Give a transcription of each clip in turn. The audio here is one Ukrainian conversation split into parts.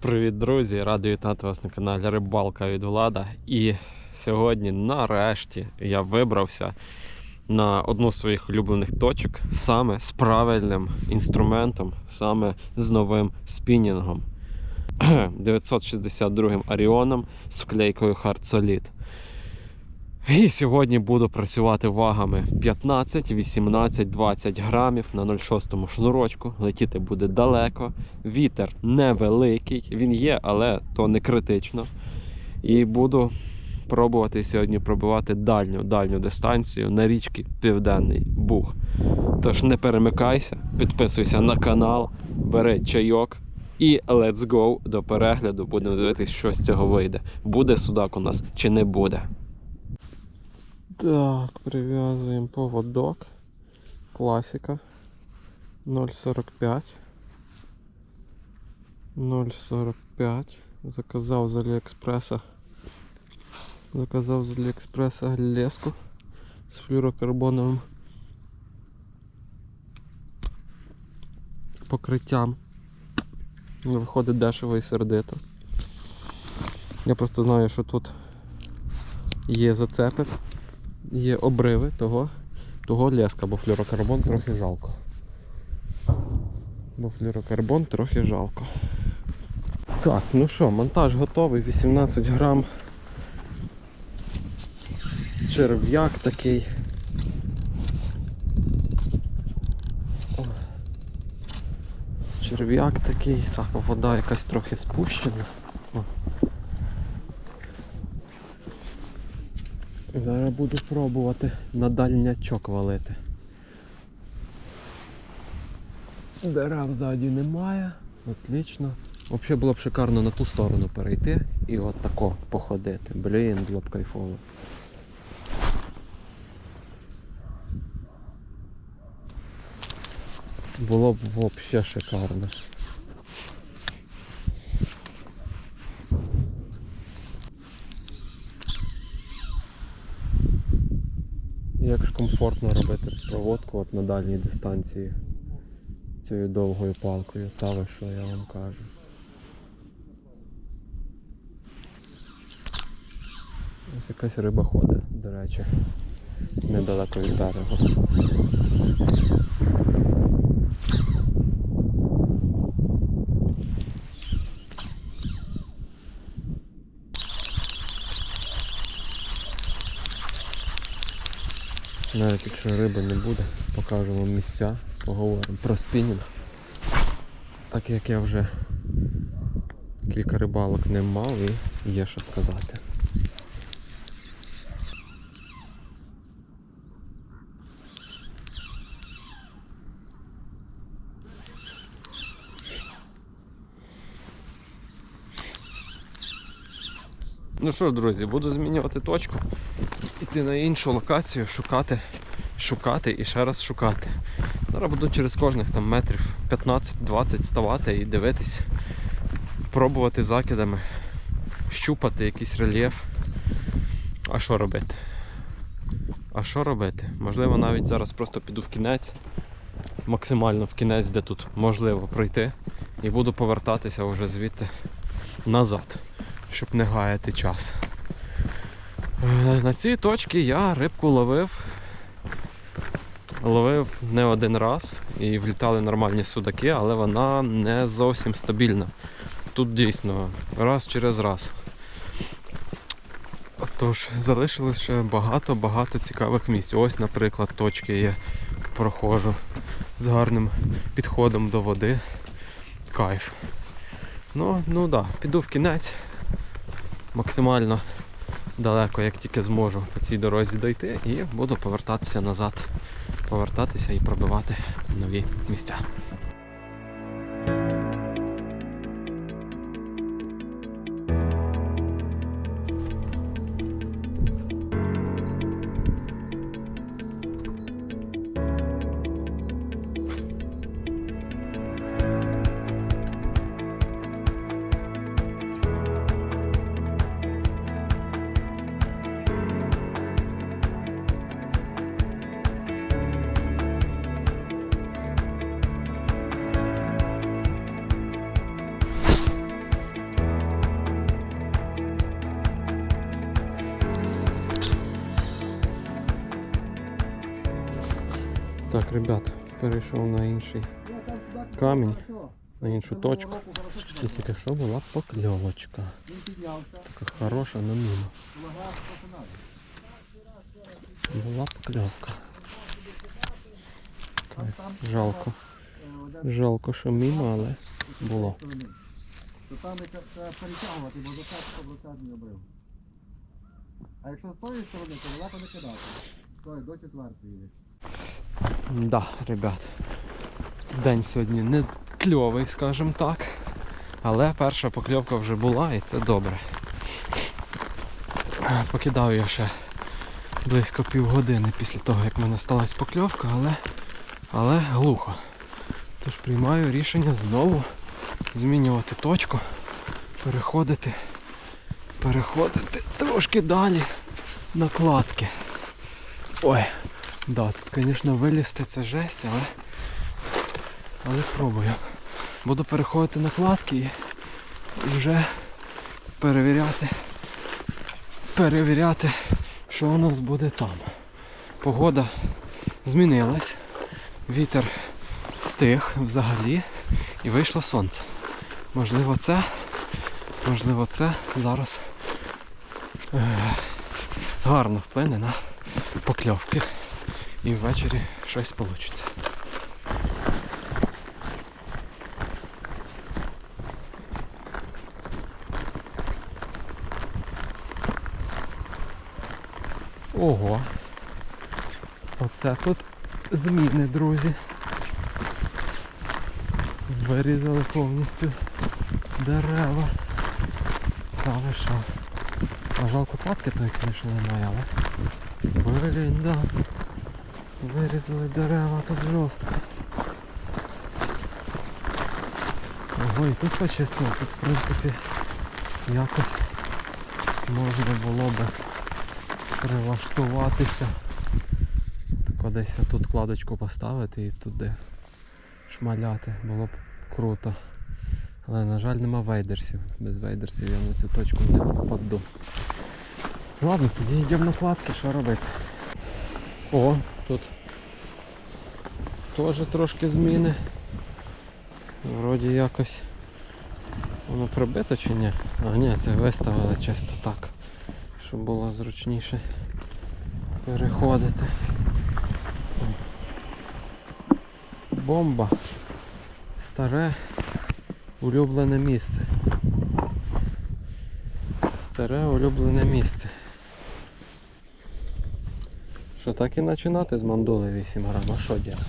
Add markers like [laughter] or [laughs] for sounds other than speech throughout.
Привіт, друзі! Радий вітати вас на каналі Рибалка від Влада. І сьогодні, нарешті, я вибрався на одну з своїх улюблених точок саме з правильним інструментом, саме з новим спінінгом [clears throat] 962 Аріоном з вклейкою Hard Solid. І сьогодні буду працювати вагами 15, 18, 20 грамів на 0,6 шнурочку. Летіти буде далеко. Вітер невеликий, він є, але то не критично. І буду пробувати сьогодні пробивати дальню дальню дистанцію на річці Південний Буг. Тож не перемикайся, підписуйся на канал, бери чайок і let's go до перегляду. Будемо дивитися, що з цього вийде. Буде судак у нас чи не буде. Так, прив'язуємо поводок. Класика 0,45. 0,45. Заказав з Аліекспреса. Заказав з Аліекспреса леску з флюрокарбоновим покриттям. Виходить дешево і сердито. Я просто знаю, що тут є зацепи є обриви того, того леска, бо флюрокарбон трохи жалко. Бо флюрокарбон трохи жалко. Так, ну що, монтаж готовий, 18 грам. Черв'як такий. Черв'як такий, так, вода якась трохи спущена. О. Зараз буду пробувати на дальнячок валити. Дерев ззаді немає. Отлично. Взагалі було б шикарно на ту сторону перейти і от тако походити. Блін, було б кайфово. Було б взагалі шикарно. Як ж комфортно робити проводку от на дальній дистанції цією довгою палкою, та ви що я вам кажу. Ось якась риба ходить, до речі, недалеко від берегу. Навіть якщо риби не буде, покажу вам місця, поговоримо про спінінг. Так як я вже кілька рибалок не мав і є що сказати. Ну що ж, друзі, буду змінювати точку, іти на іншу локацію, шукати, шукати і ще раз шукати. Зараз буду через кожних там метрів 15-20 ставати і дивитись, пробувати закидами, щупати якийсь рельєф. А що робити? А що робити? Можливо, навіть зараз просто піду в кінець, максимально в кінець, де тут можливо пройти, і буду повертатися вже звідти назад щоб не гаяти час. Е, На цій точці я рибку ловив. Ловив не один раз і влітали нормальні судаки, але вона не зовсім стабільна. Тут дійсно раз через раз. Тож залишилось ще багато-багато цікавих місць. Ось, наприклад, точки є, проходжу з гарним підходом до води. Кайф. Ну, ну да, піду в кінець максимально далеко, як тільки зможу по цій дорозі дойти і буду повертатися назад, повертатися і пробивати нові місця. Так, ребят, перейшов на інший камінь, на іншу точку. І тільки що була покльовочка. Така хороша, но мимо. Була покльовка. Жалко. Жалко, що мимо, але було. То там це перетягувати, бо до цього блокадний обрив. А якщо з тої сторони, то вона не кидати. Той до четвертої. Да, ребят. День сьогодні не кльовий, скажімо так. Але перша покльовка вже була і це добре. Покидав я ще близько півгодини після того, як в мене сталася покльовка, але, але глухо. Тож приймаю рішення знову змінювати точку, переходити, переходити трошки далі накладки. Ой, Да, тут, звісно, вилізти це жесть, але, але спробую. Буду переходити на кладки і вже перевіряти, перевіряти, що у нас буде там. Погода змінилась, вітер стих взагалі і вийшло сонце. Можливо це, можливо це зараз е, гарно вплине на покльовки і ввечері щось вийде. Ого. Оце тут зміни, друзі. Вирізали повністю дерева. Та ви що? А жалко катки той, звісно, немає, але... Блін, да. Вирізали дерева тут жорстко. Ого, і тут почистили, тут в принципі якось можна було би прилаштуватися. Так десь тут кладочку поставити і туди шмаляти, було б круто. Але на жаль нема вейдерсів. Без вейдерсів я на цю точку не попаду. Ладно, тоді йдемо на кладки, що робити. О, тут теж трошки зміни. Вроді якось воно прибито чи ні? А ні, це виставили чисто так, щоб було зручніше переходити. Бомба. Старе улюблене місце. Старе улюблене місце. Що так і починати з мандули 8 грам, а що діяти?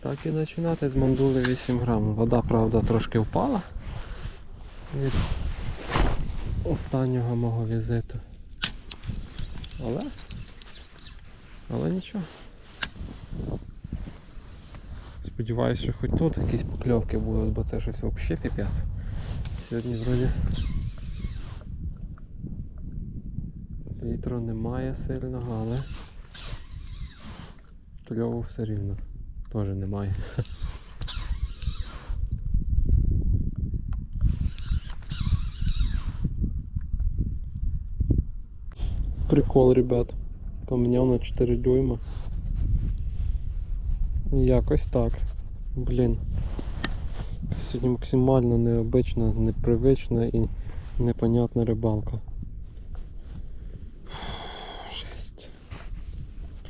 Так і починати з мандули 8 грам. Вода, правда, трошки впала від останнього мого візиту. Але але нічого. Сподіваюсь, що хоч тут якісь покльовки будуть, бо це щось взагалі піпець. Сьогодні вроді Вітру немає сильного, але кльову все рівно теж немає. Прикол, ребят. Поміняв на 4 дюйма. Якось так. Блін. Сьогодні максимально необична, непривична і непонятна рибалка. Жесть.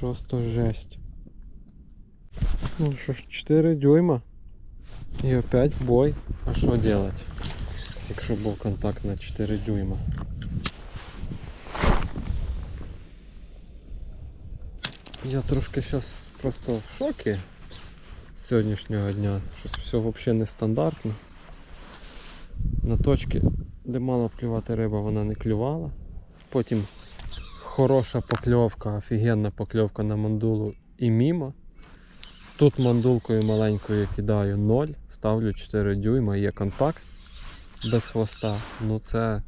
Просто жесть. Ну що ж, 4 дюйма. І опять бой. А що делать? Якщо був контакт на 4 дюйма. Я трошки зараз просто в шокі з сьогоднішнього дня. Щось все взагалі нестандартно. На точки, де мала клювати риба, вона не клювала. Потім хороша покльовка, офігенна покльовка на мандулу і мімо. Тут мандулкою маленькою кидаю 0, ставлю 4 дюйма, є контакт без хвоста. Ну це,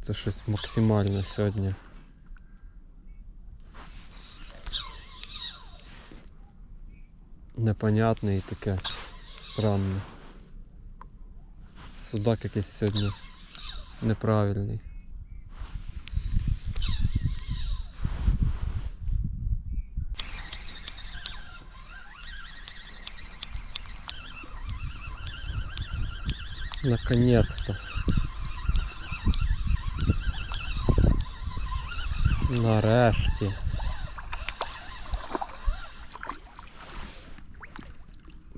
це щось максимально сьогодні. Непонятне і таке странне. Судак якийсь сьогодні неправильний. Наконец-то. Нарешті.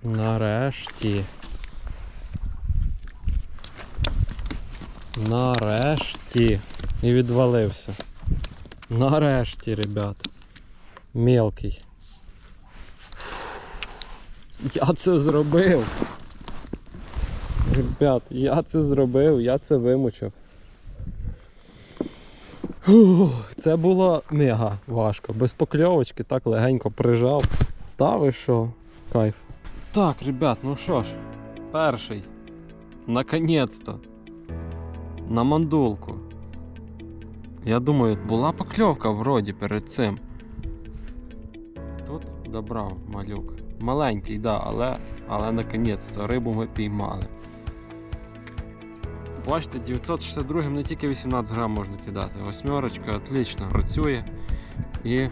Нарешті. Нарешті. І відвалився. Нарешті, ребят. Мелкий. Я це зробив. Ребят, я це зробив, я це вимучив. Це було мега важко. Без покльовочки так легенько прижав. Та ви що? Кайф. Так, ребят, ну що ж, перший. Наконець-то. На мандулку. Я думаю, була покльовка вроді перед цим. Тут добрав малюк. Маленький, да, але, але наконець-то рибу ми піймали. Бачите, 962 не тільки 18 грам можна кидати. Восьмерочка отлично працює. І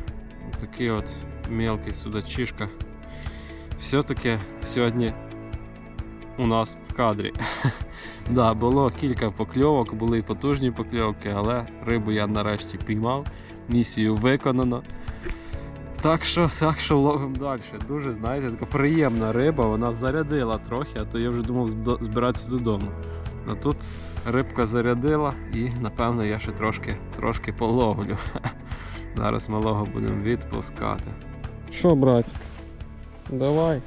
такий от мелкий судачишка. Все-таки сьогодні у нас в кадрі. [laughs] да, було кілька покльовок, були і потужні покльовки, але рибу я нарешті піймав. Місію виконано. Так що, так що ловимо далі. Дуже, знаєте, така приємна риба, вона зарядила трохи, а то я вже думав збиратися додому. А тут рибка зарядила і напевно я ще трошки, трошки половлю. [laughs] Зараз малого будемо відпускати. Що, брат? Давай.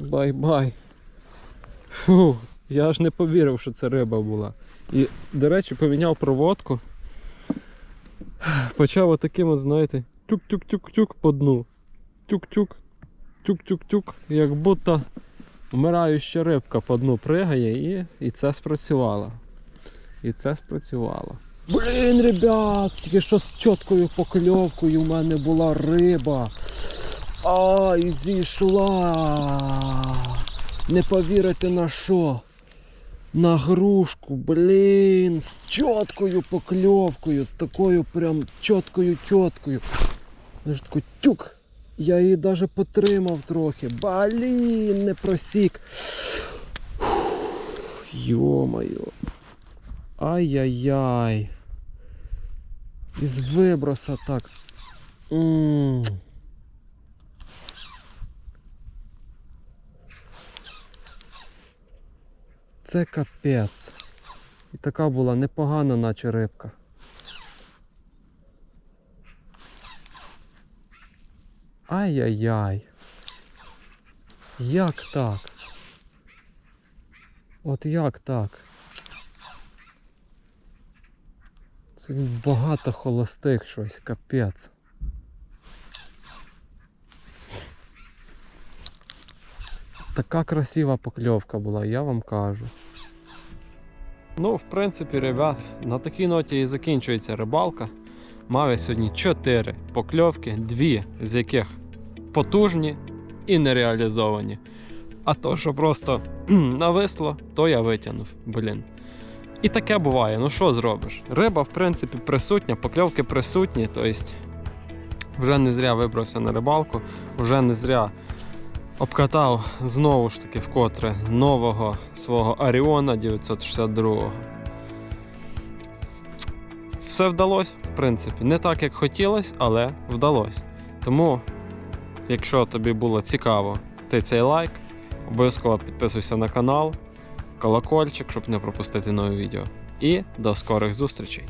Бай-бай. Я ж не повірив, що це риба була. І, до речі, поміняв проводку. Почав отаким, от, знаєте, тюк-тюк-тюк-тюк по дну. Тюк-тюк, тюк-тюк-тюк, як будто вмираюча рибка по дну пригає і, і це спрацювало. І це спрацювало. Блін, ребят, тільки що з чіткою покльовкою в мене була риба. Ай, зійшла. Не повірите на що? На грушку, блін, з чіткою покльовкою, такою прям чіткою чіткою. Знаєш, таку тюк. Я її навіть потримав трохи. Блін, не просік. Йо-моє. Ай-яй-яй. Із виброса так. м Це капець. І така була непогана, наче рибка. Ай-яй-яй. Як так? От як так? Це багато холостих щось, капець. Така красива покльовка була, я вам кажу. Ну, в принципі, ребят, на такій ноті і закінчується рибалка. Мав я сьогодні 4 покльовки, дві з яких потужні і нереалізовані. А то, що просто [clears throat] нависло, то я витягнув. Блін. І таке буває, ну що зробиш? Риба, в принципі, присутня, покльовки присутні, тобто вже не зря вибрався на рибалку, вже не зря обкатав знову ж таки вкотре нового свого Аріона 962. Все вдалося, в принципі. Не так, як хотілося, але вдалося. Тому, якщо тобі було цікаво, ти цей лайк, обов'язково підписуйся на канал, колокольчик, щоб не пропустити нові відео. І до скорих зустрічей!